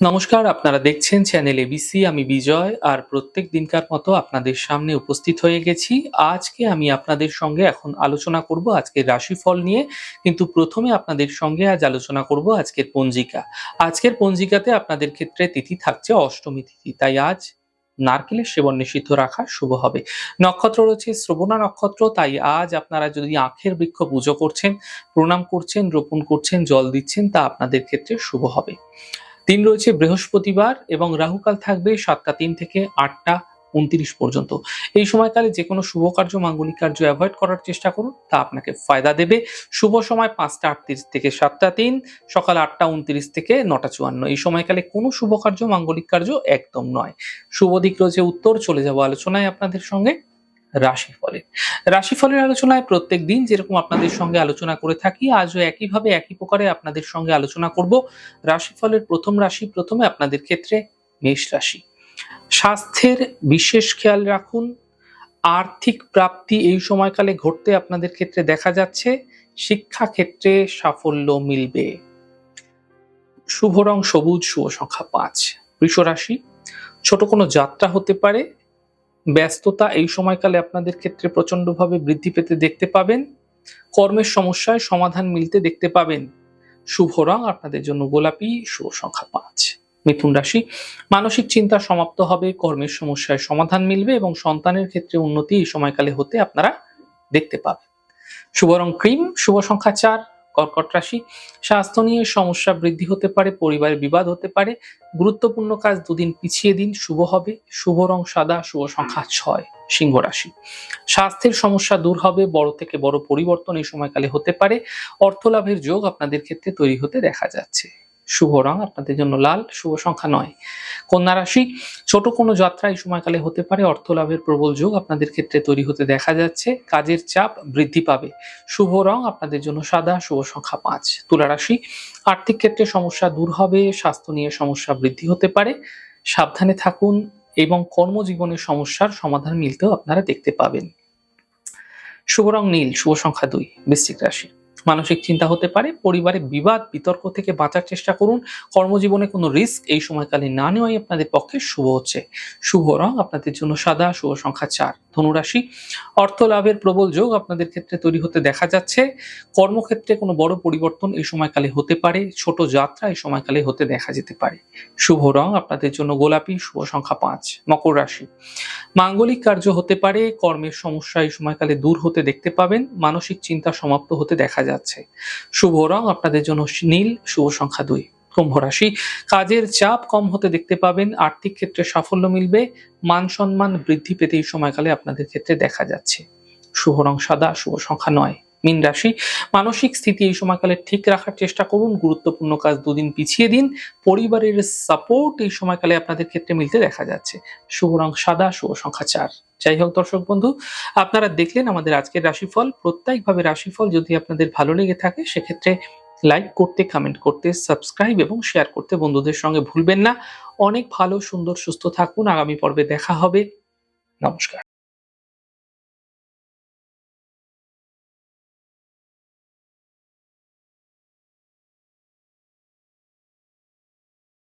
নমস্কার, আপনারা দেখছেন চ্যানেল এবিসি আমি বিজয়, আর প্রত্যেক দিনকার মতো আপনাদের সামনে উপস্থিত হয়ে গেছি। আজকে আমি আপনাদের সঙ্গে এখন আলোচনা করব আজকের রাশিফল নিয়ে, কিন্তু প্রথমে আপনাদের সঙ্গে আজ আলোচনা করব আজকের পঞ্জিকা। আজকের পঞ্জিকাতে আপনাদের ক্ষেত্রে তিথি থাকছে অষ্টমী তিথি, তাই আজ নারকেলের সেবন নিষিদ্ধ রাখা শুভ হবে। নক্ষত্র রয়েছে শ্রবণা নক্ষত্র, তাই আজ আপনারা যদি আখের বৃক্ষ পুজো করছেন, প্রণাম করছেন, রোপণ করছেন, জল দিচ্ছেন, তা আপনাদের ক্ষেত্রে শুভ হবে। দিন রয়েছে বৃহস্পতিবার এবং রাহুকাল থাকবে সাতটা তিন থেকে আটটা উনত্রিশ পর্যন্ত। এই সময়কালে যে কোনো শুভ কার্য, মাঙ্গলিক কার্য অ্যাভয়েড করার চেষ্টা করুন, তা আপনাকে ফায়দা দেবে। শুভ সময় পাঁচটা আটত্রিশ থেকে সাতটা তিন, সকাল আটটা উনত্রিশ থেকে নটা চুয়ান্ন। এই সময়কালে কোনো শুভ কার্য, মাঙ্গলিক কার্য একদম নয়। শুভ দিক রয়েছে উত্তর, চলে যাব আলোচনায় আপনাদের সঙ্গে। রাশিফলের। রাশিফলের আলোচনায় প্রত্যেক দিন যেরকম আপনাদের সঙ্গে আলোচনা করে থাকি, আজও একইভাবে একই প্রকারে আপনাদের সঙ্গে আলোচনা করব। রাশিফলের প্রথম রাশি প্রথমে আপনাদের ক্ষেত্রে মেষ রাশি। স্বাস্থ্যের বিশেষ খেয়াল রাখুন। আর্থিক প্রাপ্তি এই সময়কালে ঘটতে আপনাদের ক্ষেত্রে দেখা যাচ্ছে। শিক্ষা ক্ষেত্রে সাফল্য মিলবে। শুভ রং সবুজ, শুভ সংখ্যা পাঁচ। বৃষ রাশি ছোট কোনো যাত্রা হতে পারে। ব্যস্ততা এই সময়কালে আপনাদের ক্ষেত্রে প্রচন্ডভাবে বৃদ্ধি পেতে দেখতে পাবেন। কর্মের সমস্যায় সমাধান মিলতে দেখতে পাবেন। শুভ রং আপনাদের জন্য গোলাপি, শুভ সংখ্যা পাঁচ। মিথুন রাশি, মানসিক চিন্তা সমাপ্ত হবে, কর্মের সমস্যায় সমাধান মিলবে এবং সন্তানের ক্ষেত্রে উন্নতি এই সময়কালে হতে আপনারা দেখতে পাবেন। শুভ রং ক্রিম, শুভ সংখ্যা চার। কর্কট রাশি। স্বাস্থ্য নিয়ে সমস্যা বৃদ্ধি হতে পারে, পরিবারে বিবাদ হতে পারে। গুরুত্বপূর্ণ কাজ দুদিন পিছিয়ে দিন, শুভ হবে। শুভ রং সাদা, শুভ সংখ্যা ছয়, সিংহ রাশি। স্বাস্থ্যের সমস্যা দূর হবে, বড় থেকে বড় পরিবর্তন এই সময়কালে হতে পারে। অর্থ লাভের যোগ আপনাদের ক্ষেত্রে তৈরি হতে দেখা যাচ্ছে। শুভ রং, আপনাদের জন্য লাল, শুভ সংখ্যা নয়। কন্যা রাশি, ছোট কোনো যাত্রা এই সময়কালে হতে পারে অর্থ লাভের প্রবল যোগ আপনাদের ক্ষেত্রে তৈরি হতে দেখা যাচ্ছে, কাজের চাপ বৃদ্ধি পাবে। শুভ রং আপনাদের জন্য সাদা, শুভ সংখ্যা পাঁচ। তুলা রাশি, আর্থিক ক্ষেত্রে সমস্যা দূর হবে, স্বাস্থ্য নিয়ে সমস্যা বৃদ্ধি হতে পারে। সাবধানে থাকুন এবং কর্মজীবনের সমস্যার সমাধান মিলতেও আপনারা দেখতে পাবেন। শুভ রং নীল, শুভ সংখ্যা দুই, বৃশ্চিক রাশি। মানসিক চিন্তা হতে পারে, পরিবারে বিবাদ, বিতর্ক থেকে বাঁচার চেষ্টা করুন। কর্মজীবনে কোনো রিস্ক এই সময়কালে না নেওয়াই আপনাদের পক্ষে শুভ হচ্ছে। শুভ রং আপনাদের জন্য সাদা, শুভ সংখ্যা চার। ধনুরাশি, অর্থ লাভের প্রবল যোগ আপনাদের ক্ষেত্রে তৈরি হতে দেখা যাচ্ছে। কর্মক্ষেত্রে কোনো বড় পরিবর্তন এই সময়কালে হতে পারে, ছোট যাত্রা এই সময়কালে হতে দেখা যেতে পারে। শুভ রং আপনাদের জন্য গোলাপি, শুভ সংখ্যা পাঁচ। মকর রাশি, মাঙ্গলিক কার্য হতে পারে, কর্মের সমস্যা এই সময়কালে দূর হতে দেখতে পাবেন, মানসিক চিন্তা সমাপ্ত হতে দেখা যাচ্ছে। শুভ রং আপনাদের জন্য নীল, শুভ সংখ্যা দুই। কুম্ভ রাশি, কাজের চাপ কম হতে দেখতে পাবেন, আর্থিক ক্ষেত্রে সাফল্য মিলবে, মান সম্মান বৃদ্ধি পেতে এই সময়কালে আপনাদের ক্ষেত্রে দেখা যাচ্ছে। শুভ রং সাদা, শুভ সংখ্যা নয়। মিন রাশি, মানসিক স্থিতি এই সময়কালে ঠিক রাখার চেষ্টা করুন, গুরুত্বপূর্ণ কাজ দুদিন পিছিয়ে দিন, পরিবারের সাপোর্ট এই সময়কালে আপনাদের ক্ষেত্রে মিলতে দেখা যাচ্ছে। শুভ রং সাদা, শুভ সংখ্যা চার। যাই হোক দর্শক বন্ধু, আপনারা দেখলেন আমাদের আজকের রাশিফল। প্রত্যেকভাবে রাশিফল যদি আপনাদের ভালো লেগে থাকে, সেক্ষেত্রে লাইক করতে কমেন্ট করতে সাবস্ক্রাইব এবং শেয়ার করতে বন্ধুদের সঙ্গে ভুলবেন না। অনেক ভালো, সুন্দর, সুস্থ থাকুন। আগামী পর্বে দেখা হবে। নমস্কার।